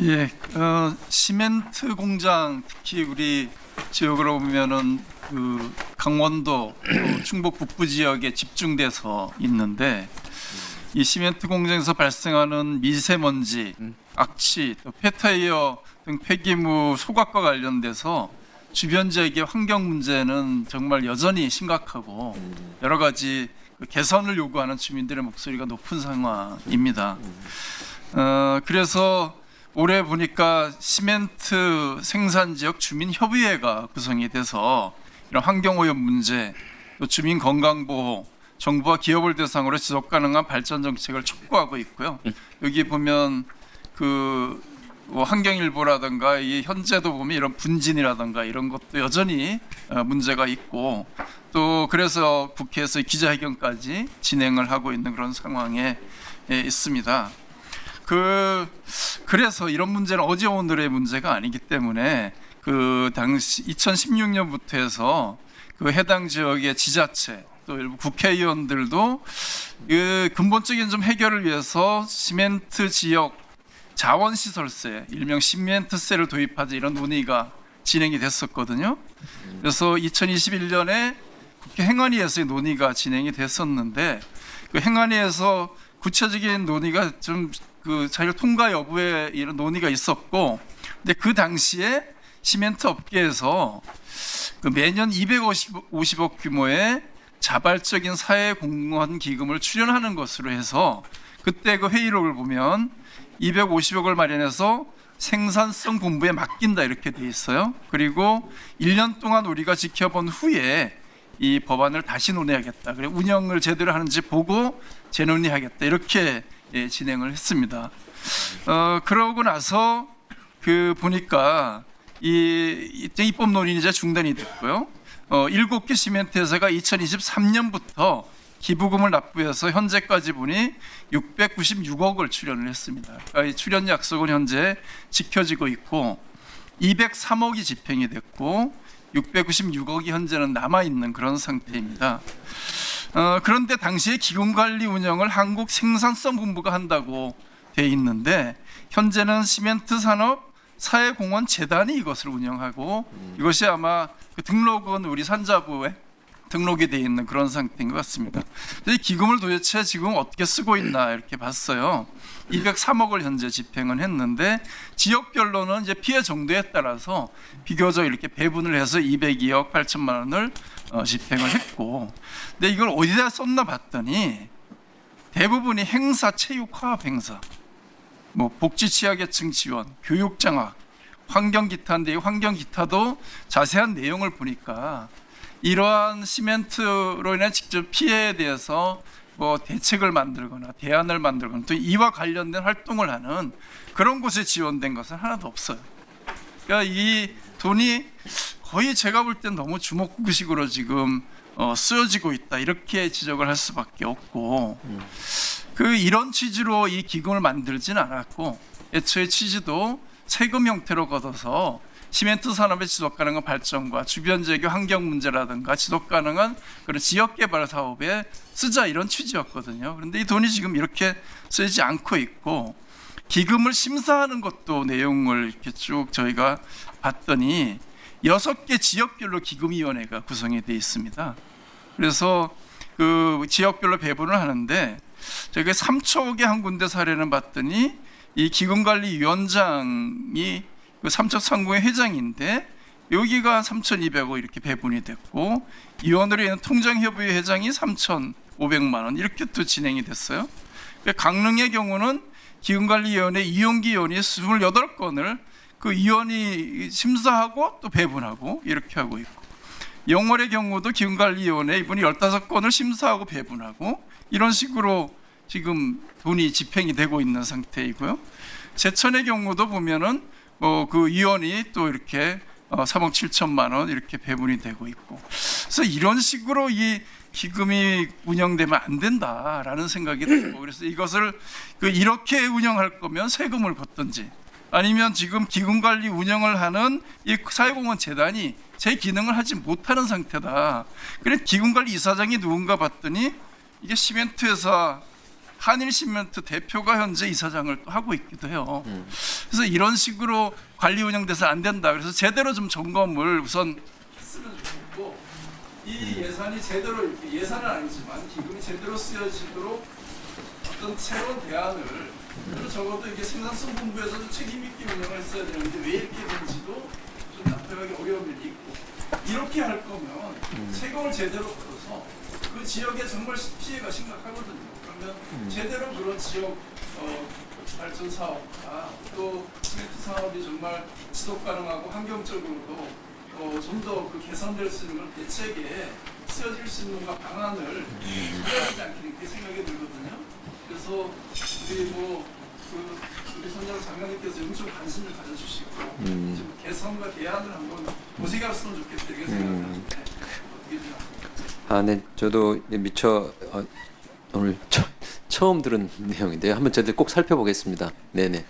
예, 어, 시멘트 공장 특히 우리 지역으로 보면은 그 강원도 또 충북 북부 지역에 집중돼서 있는데 이 시멘트 공장에서 발생하는 미세먼지, 악취, 또 폐타이어 등 폐기물 소각과 관련돼서 주변 지역의 환경 문제는 정말 여전히 심각하고 여러 가지 그 개선을 요구하는 주민들의 목소리가 높은 상황입니다. 어, 그래서 올해 보니까 시멘트 생산 지역 주민 협의회가 구성이 돼서 이런 환경 오염 문제, 또 주민 건강 보호, 정부와 기업을 대상으로 지속 가능한 발전 정책을 촉구하고 있고요. 여기 보면 그뭐 환경일보라든가 이 현재도 보면 이런 분진이라든가 이런 것도 여전히 어, 문제가 있고 또 그래서 국회에서 기자회견까지 진행을 하고 있는 그런 상황에 예, 있습니다. 그 그래서 이런 문제는 어제 오늘의 문제가 아니기 때문에 그 당시 2016년부터 해서 그 해당 지역의 지자체 또 일부 국회의원들도 그 근본적인 좀 해결을 위해서 시멘트 지역 자원시설세 일명 시멘트세를 도입하자 이런 논의가 진행이 됐었거든요. 그래서 2021년에 국회 행안위에서의 논의가 진행이 됐었는데 그 행안위에서 구체적인 논의가 좀 그 자율 통과 여부에 이런 논의가 있었고 근데 그 당시에 시멘트 업계에서 그 매년 250억 규모의 자발적인 사회 공헌 기금을 출연하는 것으로 해서 그때 그 회의록을 보면 250억을 마련해서 생산성 본부에 맡긴다 이렇게 돼 있어요. 그리고 1년 동안 우리가 지켜본 후에 이 법안을 다시 논의하겠다. 그래 운영을 제대로 하는지 보고 재논의하겠다. 이렇게 예, 진행을 했습니다. 어, 그러고 나서 그 보니까 이 입법 논의는 이제 중단이 됐고요. 어, 7개 시멘트 회사가 2023년부터 기부금을 납부해서 현재까지 보니 696억을 출연을 했습니다. 그러니까 이 출연 약속은 현재 지켜지고 있고 203억이 집행이 됐고 696억이 현재는 남아 있는 그런 상태입니다. 어, 그런데 당시에 기금 관리 운영을 한국 생산성 본부가 한다고 돼 있는데 현재는 시멘트 산업 사회공헌 재단이 이것을 운영하고 이것이 아마 그 등록은 우리 산자부에 등록이 돼 있는 그런 상태인 것 같습니다. 이 기금을 도대체 지금 어떻게 쓰고 있나 이렇게 봤어요. 203억을 현재 집행은 했는데 지역별로는 이제 피해 정도에 따라서 비교적 이렇게 배분을 해서 202억 8천만 원을 어, 집행을 했고, 근데 이걸 어디다 썼나 봤더니 대부분이 행사, 체육, 화합 행사, 뭐 복지 취약계층 지원, 교육 장학, 환경 기타인데 이 환경 기타도 자세한 내용을 보니까 이러한 시멘트로 인한 직접 피해에 대해서 뭐 대책을 만들거나 대안을 만들거나 또 이와 관련된 활동을 하는 그런 곳에 지원된 것은 하나도 없어요. 그러니까 이 돈이 거의 제가 볼 땐 너무 주먹구구식으로 지금 어, 쓰여지고 있다 이렇게 지적을 할 수밖에 없고 그 이런 취지로 이 기금을 만들지는 않았고 애초에 취지도 세금 형태로 걷어서 시멘트 산업의 지속 가능한 발전과 주변 지역의 환경 문제라든가 지속 가능한 그런 지역 개발 사업에 쓰자 이런 취지였거든요. 그런데 이 돈이 지금 이렇게 쓰이지 않고 있고 기금을 심사하는 것도 내용을 이렇게 쭉 저희가 봤더니 여섯 개 지역별로 기금위원회가 구성이 돼 있습니다. 그래서 그 지역별로 배분을 하는데 저게 3척의 한 군데 사례는 봤더니 이 기금관리위원장이 그 삼척상공의 회장인데 여기가 3,200억 이렇게 배분이 됐고 위원으로 있는 통장협의회 회장이 3,500만 원 이렇게 또 진행이 됐어요. 그러니까 강릉의 경우는 기금관리위원회 이용기 위원이 28건을 그 위원이 심사하고 또 배분하고 이렇게 하고 있고 영월의 경우도 기금관리위원회 이분이 15건을 심사하고 배분하고 이런 식으로 지금 돈이 집행이 되고 있는 상태이고요. 제천의 경우도 보면은 뭐그 위원이 또 이렇게 어, 3억 7천만 원 이렇게 배분이 되고 있고 그래서 이런 식으로 이 기금이 운영되면 안 된다라는 생각이 들고 그래서 이것을 그 이렇게 운영할 거면 세금을 걷든지 아니면 지금 기금 관리 운영을 하는 이 사회공헌 재단이 제 기능을 하지 못하는 상태다. 그래 기금 관리 이사장이 누군가 봤더니 이게 시멘트 회사 한일 시멘트 대표가 현재 이사장을 또 하고 있기도 해요. 그래서 이런 식으로 관리 운영돼서 안 된다. 그래서 제대로 좀 점검을 우선 했으면 좋겠고 이 예산이 제대로 이렇게 예산은 아니지만 기금이 제대로 쓰여지도록 어떤 새로운 대안을 그리고 적어도 이게 생산성 본부에서도 책임 있게 운영을 했어야 되는데 왜 이렇게 된지도 좀 납득하기 어려운 면이 있고 이렇게 할 거면 세금을 제대로 걸어서 그 지역에 정말 피해가 심각하거든요. 그러면 제대로 그런 지역 어, 발전 사업과 또 시멘트 사업이 정말 지속 가능하고 환경적으로도 어, 좀더 그 개선될 수 있는 그런 대책에 쓰여질 수 있는 뭔가 방안을 해야 되지 않겠나 이렇게 생각이 들거든요. 그래서 우리 뭐 그 우리 선장 장관님께서 엄청 관심을 가져주시고 음. 좀 개선과 개안을 한번 모색했으면 좋겠다 이렇게 어떻게 생각하세요? 아, 네, 저도 미처 어, 오늘 처, 처음 들은 내용인데요. 한번 저희들 꼭 살펴보겠습니다. 네네.